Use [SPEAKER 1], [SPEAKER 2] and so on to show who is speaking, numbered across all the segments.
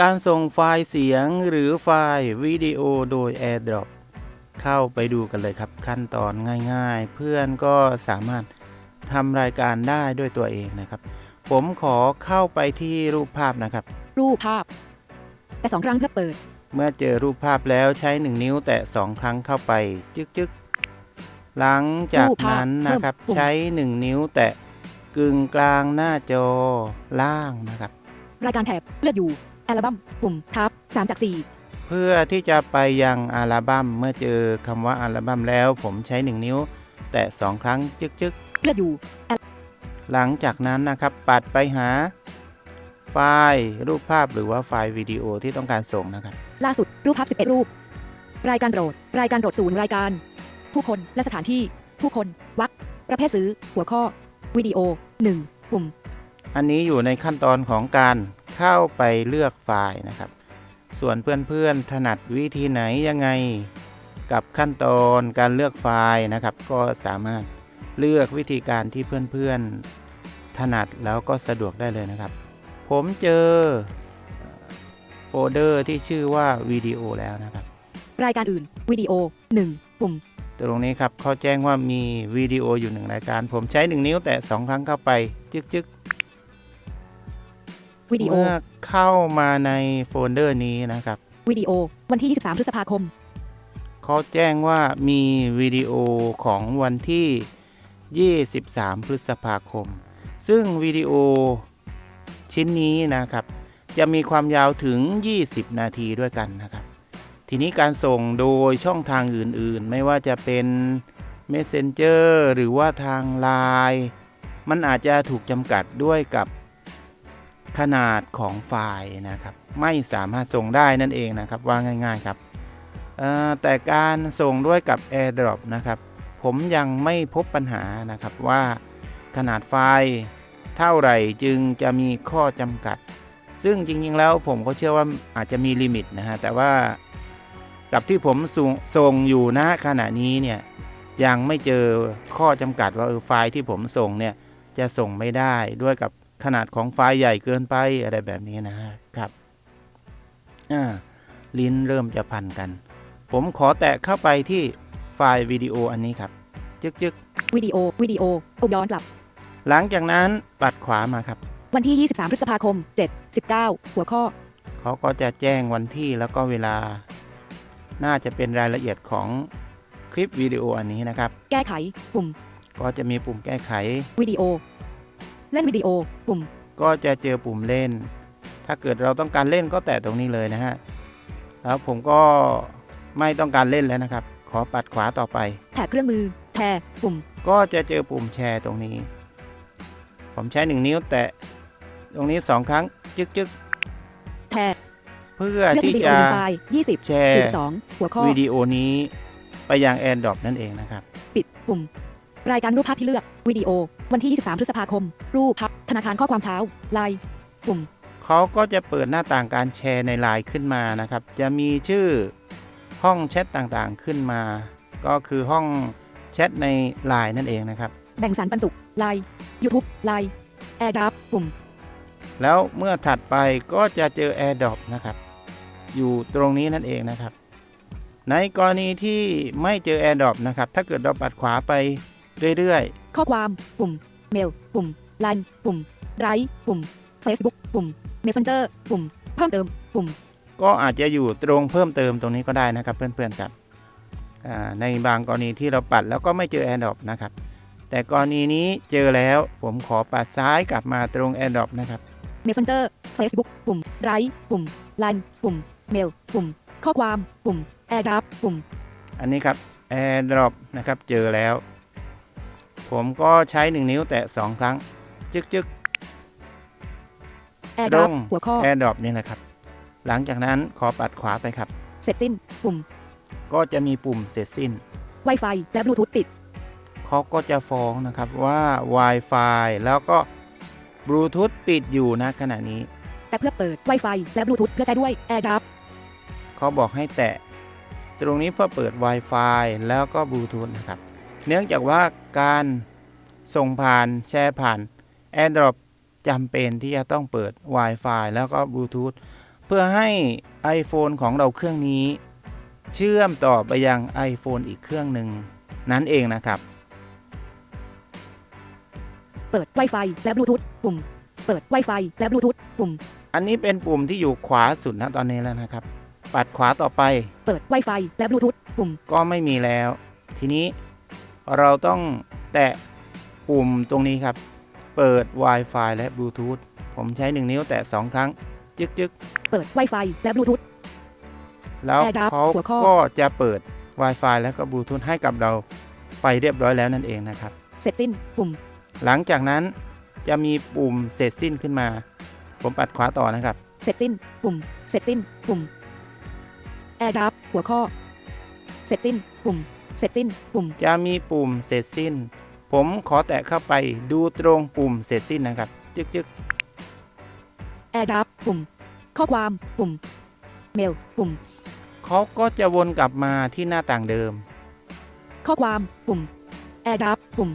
[SPEAKER 1] การส่งไฟล์เสียงหรือไฟล์วิดีโอโดย AirDrop เข้าไปดูกันเลยครับขั้นตอนง่ายๆ เพื่อนก็สามารถทำรายการได้ด้วยตัวเองนะครับ ผมขอเข้าไปที่รูปภาพนะครับ
[SPEAKER 2] รูปภาพ แต่สองครั้งเพื่อเปิด
[SPEAKER 1] เมื่อเจอรูปภาพแล้วใช้ 1 นิ้วแตะ2ครั้งเข้าไป จึกจึกๆหลังจากนั้นนะครับใช้ 1 นิ้วแตะกึ่งกลางหน้าจอล่างนะครับ
[SPEAKER 2] รายการแถบเลือกอยู่ อัลบั้มปุ่มทับ3จาก
[SPEAKER 1] เพื่อที่จะไปยังอัลบั้มเมื่อเจอคำว่าอัลบั้มแล้ว ผมใช้ 1 นิ้ว แตะ 2 ครั้งจึกจึก
[SPEAKER 2] 4เลือกอยู่
[SPEAKER 1] ๆหลังจากนั้นนะครับ ปัดไปหา ไฟล์รูปภาพหรือว่าไฟล์วิดีโอที่ต้องการส่งนะครับ
[SPEAKER 2] ล่าสุดรูปภาพ 11 รูป รายการโหลดรายการโหลดศูนย์รายการ ผู้คนและสถานที่ ผู้คนวักประเภทซื้อ หัวข้อ วิดีโอ 1 ปุ่ม
[SPEAKER 1] อันนี้อยู่ในขั้นตอนของการ เข้าไปเลือกไฟล์นะครับ ส่วนเพื่อนๆถนัดวิธีไหนยังไง กับขั้นตอนการเลือกไฟล์นะครับ ก็สามารถเลือกวิธีการที่เพื่อนๆถนัดแล้วก็สะดวกได้เลยนะครับ ผมเจอเอ่อโฟลเดอร์ที่ชื่อว่าวิดีโอแล้วนะครับ
[SPEAKER 2] รายการอื่นวิดีโอ1ปุ่ม
[SPEAKER 1] ตรงนี้ครับเขาแจ้งว่ามีวิดีโออยู่หนึ่งรายการ ผมใช้ 1 นิ้วแตะ2ครั้งเข้าไป จึกๆ
[SPEAKER 2] วิดีโอ
[SPEAKER 1] เมื่อเข้ามาในโฟลเดอร์นี้นะครับ
[SPEAKER 2] วิดีโอ วันที่ 23 พฤษภาคม
[SPEAKER 1] เขาแจ้งว่ามีวิดีโอของวันที่ 23 พฤษภาคม ซึ่งวิดีโอชิ้นนี้นะครับ จะมีความยาวถึง 20 นาทีด้วยกันนะครับ ทีนี้การส่งโดยช่องทางอื่นๆ ไม่ว่าจะเป็น Messenger หรือว่าทาง Line มันอาจจะถูกจำกัดด้วยกับ ขนาดของไฟล์นะครับ ไม่สามารถส่งได้นั่นเองนะครับว่าง่ายๆครับแต่การส่งด้วยกับ AirDrop นะครับ ผมยังไม่พบปัญหานะครับว่าขนาดไฟล์เท่าไหร่จึงจะมีข้อจำกัด ซึ่งจริงๆแล้วผมก็เชื่อว่าอาจจะมีลิมิตนะฮะแต่ว่ากับที่ผมส่งส่งอยู่ณขณะนี้เนี่ยยังไม่เจอข้อจำกัดว่าเออไฟล์ที่ผมส่งเนี่ยจะส่งไม่ได้ด้วยกับ ขนาดของไฟล์ใหญ่เกินไปอะไรแบบนี้นะฮะครับอ่าลิ้นเริ่มจะพันกัน ผมขอแตะเข้าไปที่ไฟล์วิดีโออันนี้ครับ จึกจึก
[SPEAKER 2] วิดีโอวิดีโอปุ่มย้อนกลับ
[SPEAKER 1] ๆหลังจากนั้นปัดขวามาครับ
[SPEAKER 2] วันที่ 23 พฤษภาคม 7 19 หัวข้อ
[SPEAKER 1] เขาก็จะแจ้งวันที่แล้วก็เวลา น่าจะเป็นรายละเอียดของคลิปวิดีโออันนี้นะครับ
[SPEAKER 2] แก้ไขปุ่ม
[SPEAKER 1] ก็จะมีปุ่มแก้ไข
[SPEAKER 2] วิดีโอ เล่นวิดีโอ ปุ่ม
[SPEAKER 1] ก็จะเจอปุ่มเล่น ถ้าเกิดเราต้องการเล่นก็แตะตรงนี้เลยนะฮะ แล้วผมก็ไม่ต้องการเล่นแล้วนะครับ ขอปัดขวาต่อไป
[SPEAKER 2] แถบเครื่องมือ แชร์ ปุ่ม
[SPEAKER 1] ก็จะเจอปุ่มแชร์ตรงนี้ ผมใช้1นิ้วแตะ ตรงนี้2ครั้ง จึกจึก
[SPEAKER 2] แชร์
[SPEAKER 1] ๆเพื่อ
[SPEAKER 2] เลือก
[SPEAKER 1] ที่
[SPEAKER 2] วิดีโอ
[SPEAKER 1] จะ
[SPEAKER 2] หนึ่งไฟล์20
[SPEAKER 1] แชร์
[SPEAKER 2] 42หัวข้อ
[SPEAKER 1] วิดีโอนี้ไปยัง AirDrop นั่นเองนะครับ
[SPEAKER 2] ปิดปุ่ม รายการรูปภาพที่เลือก วิดีโอ วันที่ 23 พฤษภาคม รูปภาพธนาคารข้อความเช้าไลน์ปุ่ม
[SPEAKER 1] เขาก็จะเปิดหน้าต่างการแชร์ในไลน์ขึ้นมานะครับ จะมีชื่อห้องแชทต่างๆขึ้นมา ก็คือห้องแชทในไลน์นั่นเองนะครับ
[SPEAKER 2] แบ่งสรรปันสุขไลน์ YouTube ไลน์แอร์ดับปุ่ม
[SPEAKER 1] แล้วเมื่อถัดไปก็จะเจอ AirDrop นะครับ อยู่ตรงนี้นั่นเองนะครับ ในกรณีที่ไม่เจอ AirDrop นะครับ ถ้าเกิดเราปัดขวาไปเรื่อย
[SPEAKER 2] ข้อความ ปุ่ม เมล ปุ่มไลน์ปุ่มไรปุ่ม Facebook ปุ่ม Messenger ปุ่ม เพิ่มเติม ปุ่ม
[SPEAKER 1] ๆก็อาจจะอยู่ตรงเพิ่มเติมตรงนี้ก็ได้นะครับเพื่อนๆครับอ่าในบางกรณีที่เราปัดแล้วก็ไม่เจอ AirDrop นะครับ แต่กรณีนี้เจอแล้วผมขอปัดซ้ายกลับมาตรง AirDrop นะครับ
[SPEAKER 2] Messenger Facebook ปุ่มไรปุ่มไลน์ปุ่มเมลปุ่ม ข้อความ ปุ่มแอร์ดับปุ่ม
[SPEAKER 1] อันนี้ครับ AirDrop นะครับเจอแล้ว ผมก็ใช้ 1 นิ้วแตะ 2 ครั้ง จึกๆ
[SPEAKER 2] แอร์ดับ
[SPEAKER 1] ตรง
[SPEAKER 2] หัวข้อ
[SPEAKER 1] AirDrop นี่แหละครับ หลังจากนั้นขอปัดขวาไปครับ
[SPEAKER 2] เสร็จสิ้น ปุ่ม
[SPEAKER 1] ก็จะมีปุ่มเสร็จสิ้น
[SPEAKER 2] Wi-Fi และบลูทูธปิด
[SPEAKER 1] เขาก็จะฟ้องนะครับว่า Wi-Fi แล้วก็บลูทูธปิดอยู่นะขณะนี้
[SPEAKER 2] แต่เพื่อเปิด Wi-Fi และบลูทูธเพื่อใช้ด้วยแอร์ดับ
[SPEAKER 1] เขาบอกให้แตะ ตรงนี้เพื่อเปิด Wi-Fi แล้วก็บลูทูธนะครับ เนื่องจากว่าการส่งผ่านแชร์ผ่าน AirDrop จำเป็นที่จะต้องเปิด Wi-Fi แล้วก็บลูทูธเพื่อให้ iPhone ของเราเครื่องนี้ เชื่อมต่อไปยัง iPhone อีกเครื่องหนึ่งนั่นเองนะครับ
[SPEAKER 2] เปิด Wi-Fi และบลูทูธปุ่ม เปิด Wi-Fi และบลูทูธปุ่ม
[SPEAKER 1] อันนี้เป็นปุ่มที่อยู่ขวาสุดนะตอนนี้แล้วนะครับ ปัดขวาต่อไป
[SPEAKER 2] เปิด Wi-Fi และบลูทูธปุ่ม
[SPEAKER 1] ก็ไม่มีแล้ว ทีนี้ เราต้องแตะปุ่มตรงนี้ครับ เปิด Wi-Fi และบลูทูธผมใช้ 1 นิ้วแตะ 2 ครั้ง จึกจึก
[SPEAKER 2] เปิด Wi-Fi และบลูทูธ
[SPEAKER 1] แล้ว
[SPEAKER 2] AirDrop
[SPEAKER 1] เขา
[SPEAKER 2] หัวข้อ
[SPEAKER 1] ก็จะเปิด Wi-Fi และก็บลูทูธให้กับเราไปเรียบร้อยแล้วนั่นเองนะครับ
[SPEAKER 2] เสร็จสิ้นปุ่ม
[SPEAKER 1] หลังจากนั้นจะมีปุ่มเสร็จสิ้นขึ้นมา ผมปัดขวาต่อนะครับ
[SPEAKER 2] เสร็จสิ้น ปุ่ม เสร็จสิ้น ปุ่ม AirDrop หัวข้อ เสร็จสิ้น ปุ่ม เสร็จสิ้น ปุ่ม
[SPEAKER 1] จะมีปุ่มเสร็จสิ้น ผมขอแตะเข้าไปดูตรงปุ่มเสร็จสิ้นนะครับ จึกจึก
[SPEAKER 2] AirDrop ปุ่ม ข้อความปุ่ม เมลปุ่ม
[SPEAKER 1] เขาก็จะวนกลับมาที่หน้าต่างเดิม
[SPEAKER 2] ข้อความปุ่ม AirDrop ปุ่ม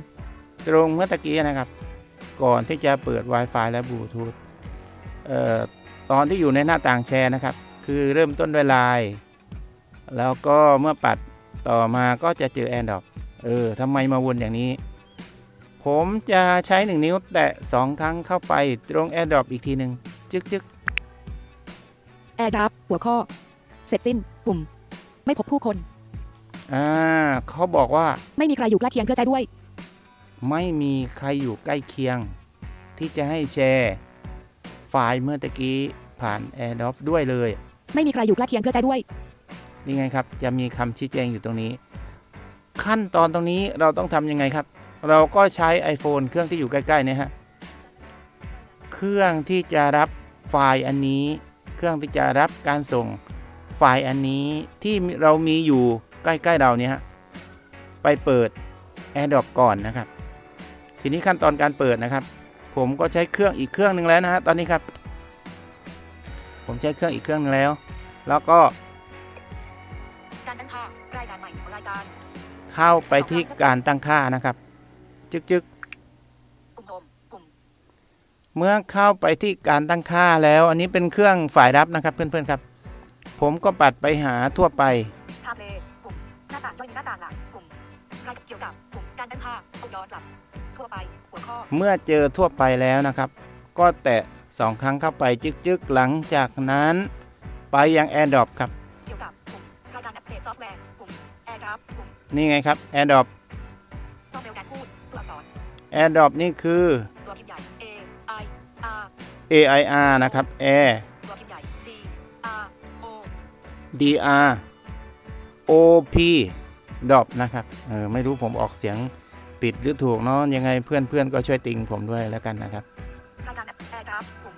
[SPEAKER 1] ตรงเมื่อตะกี้นะครับ ก่อนที่จะเปิด Wi-Fi และบลูทูธเอ่อตอนที่อยู่ในหน้าต่างแชร์นะครับ คือเริ่มต้นด้วยไลน์แล้วก็เมื่อปัด ต่อมาก็จะเจอแอนดอกเออทำไมมาวนอย่างนี้ ผมจะใช้ 1 นิ้ว แตะ 2 ครั้งเข้าไปตรง AirDrop อีกทีหนึ่งจึกจึก
[SPEAKER 2] AirDrop หัวข้อ เสร็จสิ้น ปุ่ม ไม่พบผู้คน
[SPEAKER 1] อ่าเขาบอกว่า
[SPEAKER 2] ไม่มีใครอยู่ใกล้เคียงเพื่อใจด้วย
[SPEAKER 1] ไม่มีใครอยู่ใกล้เคียง ที่จะให้แชร์ ไฟล์เมื่อตะกี้ผ่าน AirDrop ด้วยเลย
[SPEAKER 2] ไม่มีใครอยู่ใกล้เคียงเพื่อใจด้วย
[SPEAKER 1] นี่ไงครับจะมีคำชี้แจงอยู่ตรงนี้ ขั้นตอนตรงนี้เราต้องทำยังไงครับ เราก็ใช้ iPhone เครื่องที่อยู่ใกล้ๆเนี่ยฮะเครื่องที่จะรับไฟล์อันนี้ เครื่องที่จะรับการส่งไฟล์อันนี้ที่เรามีอยู่ใกล้ๆเราเนี่ยฮะไปเปิด AirDrop ก่อนนะครับ ทีนี้ขั้นตอนการเปิดนะครับ ผมก็ใช้เครื่องอีกเครื่องหนึ่งแล้วนะฮะตอนนี้ครับ ผมใช้เครื่องอีกเครื่องหนึงแล้ว แล้วก็ เข้าไปที่การตั้งค่านะครับจึกจึก
[SPEAKER 2] ปุ่มโฮมปุ่ม
[SPEAKER 1] เมื่อเข้าไปที่การตั้งค่าแล้ว อันนี้เป็นเครื่องฝ่ายรับนะครับเพื่อนๆครับ ผมก็ปัดไปหาทั่วไป
[SPEAKER 2] ทาเพลย์ปุ่มหน้าต่างย่อยมีหน้าต่างหลักปุ่มรายเกี่ยวกับปุ่มการตั้งค่าปุ่มย้อนกลับทั่วไปหัวข้อ
[SPEAKER 1] เมื่อเจอทั่วไปแล้วนะครับ ก็แตะสองครั้งเข้าไปจึกจึกหลังจากนั้น ไปยัง AirDrop ครับ นี่ไงครับ AirDrop
[SPEAKER 2] ซ่อมเร็วการพูดตัวอักษร
[SPEAKER 1] AirDrop นี่คือ
[SPEAKER 2] ตัวพิมพ์ใหญ่ A I R
[SPEAKER 1] AIR นะครับ Air
[SPEAKER 2] ตัวพิมพ์ใหญ่ D R O
[SPEAKER 1] DR OP Drop นะครับเออไม่รู้ผมออกเสียงผิดหรือถูกเนาะยังไงเพื่อนๆก็ช่วยติงผมด้วยแล้วกันนะครับ
[SPEAKER 2] รายการ AirDrop ปุ่ม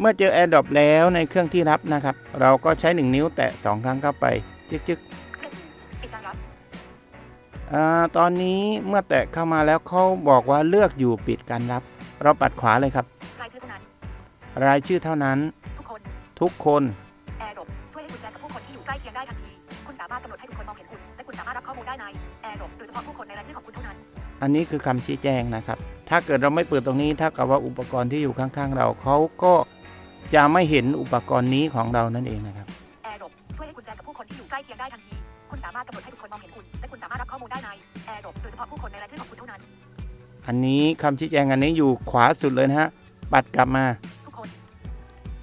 [SPEAKER 1] เมื่อเจอ AirDrop แล้วในเครื่องที่รับนะครับ เราก็ใช้ 1 นิ้วแตะ 2 ครั้งเข้าไป จึก อ่าตอนนี้เมื่อแตะเข้ามาแล้วเขาบอกว่าเลือกอยู่ปิดการรับ เราปัดขวาเลยครับ
[SPEAKER 2] รายชื่อเท่านั้น
[SPEAKER 1] รายชื่อเท่านั้น
[SPEAKER 2] ทุกคน
[SPEAKER 1] ทุกคน
[SPEAKER 2] AirDrop ช่วยให้คุณแชร์กับผู้คนที่อยู่ใกล้เคียงได้ทันที คุณสามารถกำหนดให้ทุกคนมองเห็นคุณและคุณสามารถรับข้อมูลได้ใน AirDrop โดยเฉพาะผู้คนในรายชื่อของคุณเท่านั้น
[SPEAKER 1] อันนี้คือคำชี้แจงนะครับ ถ้าเกิดเราไม่เปิดตรงนี้ถ้ากับว่าอุปกรณ์ที่อยู่ข้างๆ เราเขาก็จะไม่เห็นอุปกรณ์นี้ของเรานั่นเองนะครับ
[SPEAKER 2] คุณและคุณสามารถรับข้อมูลได้ใน AirDrop โดยเฉพาะผู้คนในรายชื่อของคุณเท่านั้น
[SPEAKER 1] อันนี้คำชี้แจงอันนี้อยู่ขวาสุดเลยนะฮะ ปัดกลับมา
[SPEAKER 2] ทุกคน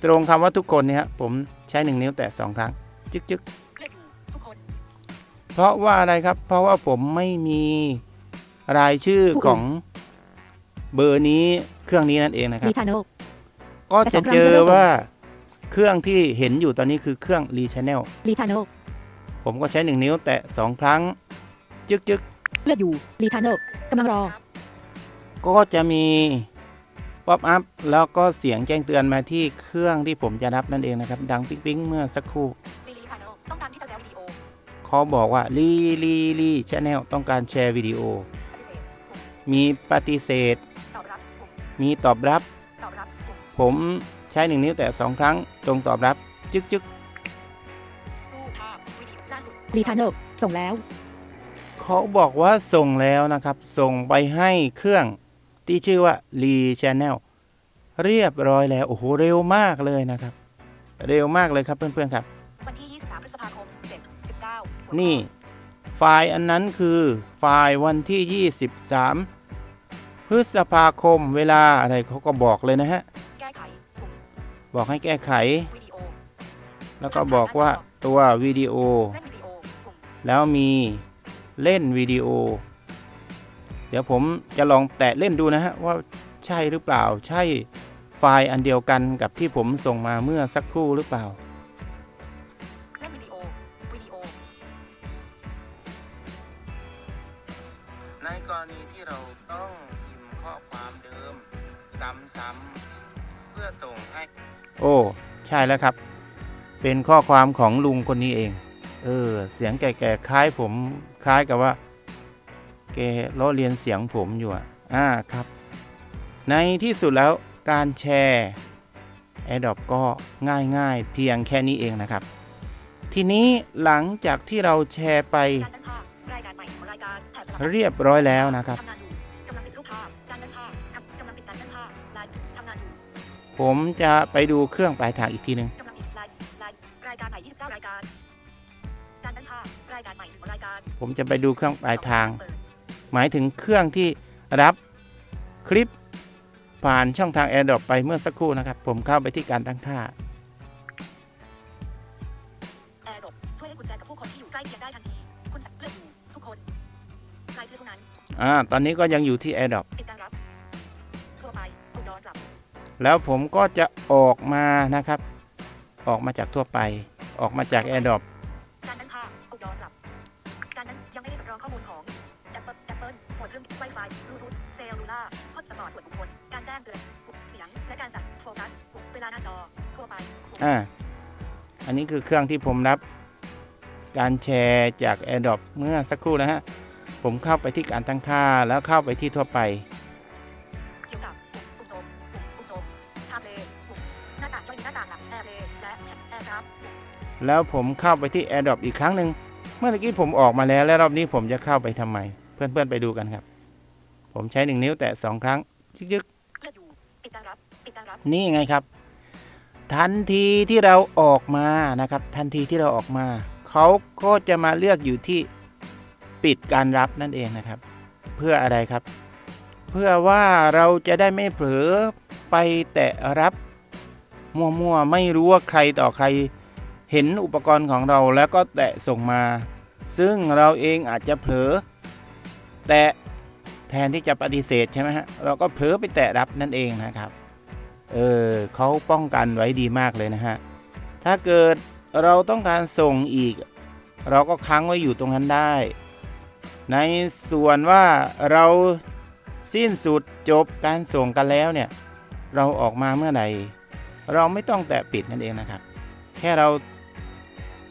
[SPEAKER 1] ตรงคำว่าทุกคนเนี่ยฮะผมใช้1นิ้วแตะสองครั้ง จึกจึก
[SPEAKER 2] เลือกดูทุกคน
[SPEAKER 1] เพราะว่าอะไรครับ เพราะว่าผมไม่มีรายชื่อ
[SPEAKER 2] ผู้อื่น
[SPEAKER 1] ของเบอร์นี้เครื่องนี้นั่นเองนะครับ
[SPEAKER 2] รีชานอล
[SPEAKER 1] ก็
[SPEAKER 2] แต่ส
[SPEAKER 1] จะ
[SPEAKER 2] องครั้ง
[SPEAKER 1] เจอ
[SPEAKER 2] ไม่ได้ส่ง
[SPEAKER 1] ว่าเครื่องที่เห็นอยู่ตอนนี้คือเครื่องรีช n แนล
[SPEAKER 2] รีชานอล
[SPEAKER 1] ผมก็ใช้ 1 นิ้วแตะ 2 ครั้ง จึกจึก
[SPEAKER 2] เลือกอยู่รีชานอลกำลังรอ
[SPEAKER 1] ก็จะมีป๊อปอัพแล้วก็เสียงแจ้งเตือนมาที่เครื่องที่ผมจะรับนั่นเองนะครับ ดังปิ๊งปิ๊งเมื่อสักครู่
[SPEAKER 2] รีรีชานอลต้องการที่จะแชร์วิดีโอ
[SPEAKER 1] เขาบอกว่ารีรีรีชแนลต้องการแชร์วิดีโอ
[SPEAKER 2] ปฏิเสธปุ่ม
[SPEAKER 1] มีปฏิเสธ
[SPEAKER 2] ตอบรับปุ่ม
[SPEAKER 1] มีตอบรับ
[SPEAKER 2] ตอบรับปุ่ม
[SPEAKER 1] ผมใช้1นิ้วแตะ2ครั้งตรงตอบรับ จึกจึก
[SPEAKER 2] รูปภาพวิดีโอล่าสุดรีชานอลส่งแล้ว
[SPEAKER 1] เขาบอกว่าส่งแล้วนะครับ ส่งไปให้เครื่องที่ชื่อว่า Lee Channel เรียบร้อยแล้ว โอ้โห เร็วมากเลยนะครับ เร็วมากเลยครับเพื่อนๆครับ
[SPEAKER 2] วันที่ 23 พฤษภาคม 7 19
[SPEAKER 1] นี่ ไฟล์อันนั้นคือไฟล์วันที่ 23 พฤษภาคมเวลาอะไรเขาก็บอกเลยนะฮะ
[SPEAKER 2] แก้ไขปุ่ม
[SPEAKER 1] บอกให้แก้ไข
[SPEAKER 2] วิดีโอ
[SPEAKER 1] แล้วก็บอกว่าตัววิดีโอ
[SPEAKER 2] เล่นวิดีโอปุ่ม
[SPEAKER 1] แล้วมี เล่นวิดีโอ เดี๋ยวผมจะลองแตะเล่นดูนะฮะว่าใช่หรือเปล่า ใช่ไฟล์อันเดียวกันกับที่ผมส่งมาเมื่อสักครู่หรือเปล่า
[SPEAKER 2] เล่นวิดีโอวิดีโอ
[SPEAKER 1] ในกรณีที่เราต้องพิมพ์ข้อความเดิม ซ้ำๆเพื่อส่งให้ โอ้ ใช่แล้วครับ เป็นข้อความของลุงคนนี้เอง เออ เสียงแก่ๆคล้ายผมคล้ายกับว่าแกล้อเลียนเสียงผมอยู่อะอ่าครับ ในที่สุดแล้วการแชร์ AirDrop ก็ง่ายๆ เพียงแค่นี้เองนะครับ ทีนี้หลังจากที่เราแชร์ไปเรียบร้อยแล้วนะครับ ผมจะไปดูเครื่องปลายทางอีกทีหนึ่ง ผมจะไปดูเครื่องปลายทาง
[SPEAKER 2] เปิด
[SPEAKER 1] หมายถึงเครื่องที่รับคลิปผ่านช่องทาง AirDrop ไปเมื่อสักครู่นะครับ ผมเข้าไปที่การตั้งค่า
[SPEAKER 2] แอร์ดรปช่วยให้คุณแชร์กับผู้คนที่อยู่ใกล้เคียงได้ทันที คุณเลือกอยู่ทุกคนรายชื่อเท่านั้น
[SPEAKER 1] อ่า ตอนนี้ก็ยังอยู่ที่ AirDrop
[SPEAKER 2] ปิดการรับทั่วไปกดย้อนกลับ
[SPEAKER 1] แล้วผมก็จะออกมานะครับ ออกมาจากทั่วไป ออกมาจาก AirDrop
[SPEAKER 2] อ่าอันนี้
[SPEAKER 1] คือเครื่องที่ผมรับการแชร์จาก AirDrop เมื่อสักครู่นะฮะ ผมเข้าไปที่การตั้งค่าแล้วเข้าไปที่ทั่วไป
[SPEAKER 2] เกี่ยวกับปุ่มโทรปุ่มปุ่มโทรไทม์เลปุ่มหน้าต่างย่อยมีหน้าต่างหลักแอร์เลและแอร์รับ
[SPEAKER 1] แล้วผมเข้าไปที่ AirDrop อีกครั้งหนึ่งเมื่อกี้ผมออกมาแล้วแล้วรอบนี้ผมจะเข้าไปทำไม เพื่อนๆไปดูกันครับ ผมใช้หนึ่งนิ้วแตะสองครั้งยึก
[SPEAKER 2] เลือกอยู่ปิดการรับปิดการรับ
[SPEAKER 1] ๆนี่ไงครับ ทันทีที่เราออกมานะครับ ทันทีที่เราออกมาเขาก็จะมาเลือกอยู่ที่ปิดการรับนั่นเองนะครับ เพื่ออะไรครับ เพื่อว่าเราจะได้ไม่เผลอไปแตะรับมั่วๆไม่รู้ว่าใครต่อใครเห็นอุปกรณ์ของเราแล้วก็แตะส่งมา ซึ่งเราเองอาจจะเผลอ แตะแทนที่จะปฏิเสธใช่ไหมฮะเราก็เผลอไปแตะรับนั่นเองนะครับ เออเขาป้องกันไว้ดีมากเลยนะฮะ ถ้าเกิดเราต้องการส่งอีก เราก็ค้างไว้อยู่ตรงนั้นได้ ในส่วนว่าเราสิ้นสุดจบการส่งกันแล้วเนี่ย เราออกมาเมื่อไหร่ เราไม่ต้องแตะปิดนั่นเองนะครับ แค่เรา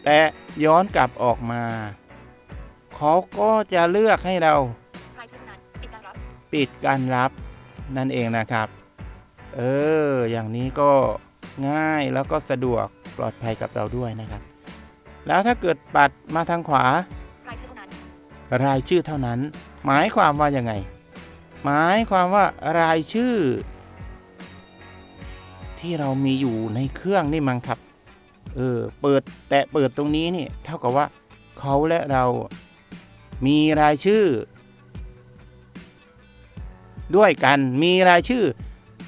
[SPEAKER 1] แตะย้อนกลับออกมา เขาก็จะเลือกให้เรา
[SPEAKER 2] ปิดการรับ
[SPEAKER 1] นั่นเองนะครับ เออ อย่างนี้ก็ง่ายแล้วก็สะดวกปลอดภัยกับเราด้วยนะครับ แล้วถ้าเกิดปัดมาทางขวา
[SPEAKER 2] รายชื่อเท่านั้น
[SPEAKER 1] รายชื่อเท่านั้น หมายความว่ายังไง หมายความว่ารายชื่อ ที่เรามีอยู่ในเครื่องนี่มั้งครับ เออ เปิดแตะเปิดตรงนี้นี่เท่ากับว่าเขาและเรามีรายชื่อ ด้วยกันมีรายชื่อ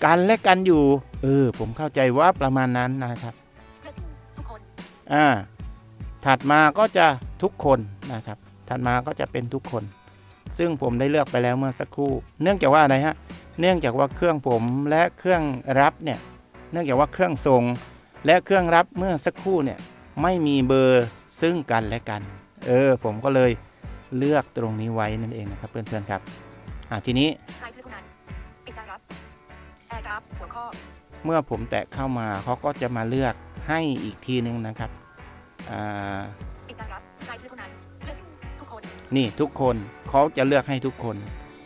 [SPEAKER 1] กันและกันอยู่ เออ ผมเข้าใจว่าประมาณนั้นนะครับ
[SPEAKER 2] เลือกอยู่ทุกคน
[SPEAKER 1] อ่าถัดมาก็จะทุกคนนะครับ ถัดมาก็จะเป็นทุกคน ซึ่งผมได้เลือกไปแล้วเมื่อสักครู่ เนื่องจากว่าอะไรฮะ เนื่องจากว่าเครื่องผมและเครื่องรับเนี่ย เนื่องจากว่าเครื่องส่งและเครื่องรับเมื่อสักครู่เนี่ยไม่มีเบอร์ซึ่งกันและกัน เออ ผมก็เลยเลือกตรงนี้ไว้นั่นเองนะครับเพื่อนๆครับ อ่าทีนี้
[SPEAKER 2] รายชื่อเท่านั้นปิดการรับ
[SPEAKER 1] เมื่อผมแตะเข้ามาเขาก็จะมาเลือกให้อีกทีนึงนะครับอ่า
[SPEAKER 2] ปิดการรับรายชื่อเท่านั้นเลือกอยู่ทุกคน
[SPEAKER 1] นี่ทุกคนเขาจะเลือกให้ทุกคน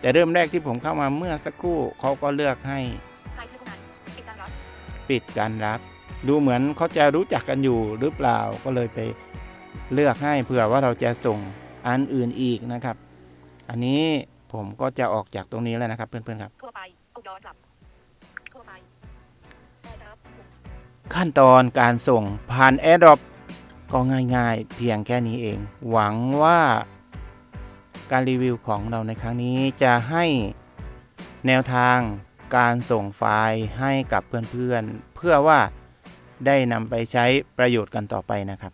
[SPEAKER 1] แต่เริ่มแรกที่ผมเข้ามาเมื่อสักครู่เขาก็เลือกให้
[SPEAKER 2] รายชื่อเท่านั้นปิดการรับ
[SPEAKER 1] ปิดการรับ ดูเหมือนเขาจะรู้จักกันอยู่หรือเปล่าก็เลยไปเลือกให้เผื่อว่าเราจะส่งอันอื่นอีกนะครับ อันนี้ผมก็จะออกจากตรงนี้แล้วนะครับเพื่อนๆครับ
[SPEAKER 2] ทั่วไป
[SPEAKER 1] ขั้นตอนการส่งผ่าน AirDrop ก็ง่ายๆ เพียงแค่นี้เอง หวังว่าการรีวิวของเราในครั้งนี้จะให้แนวทางการส่งไฟล์ให้กับเพื่อนๆเพื่อว่าได้นำไปใช้ประโยชน์กันต่อไปนะครับ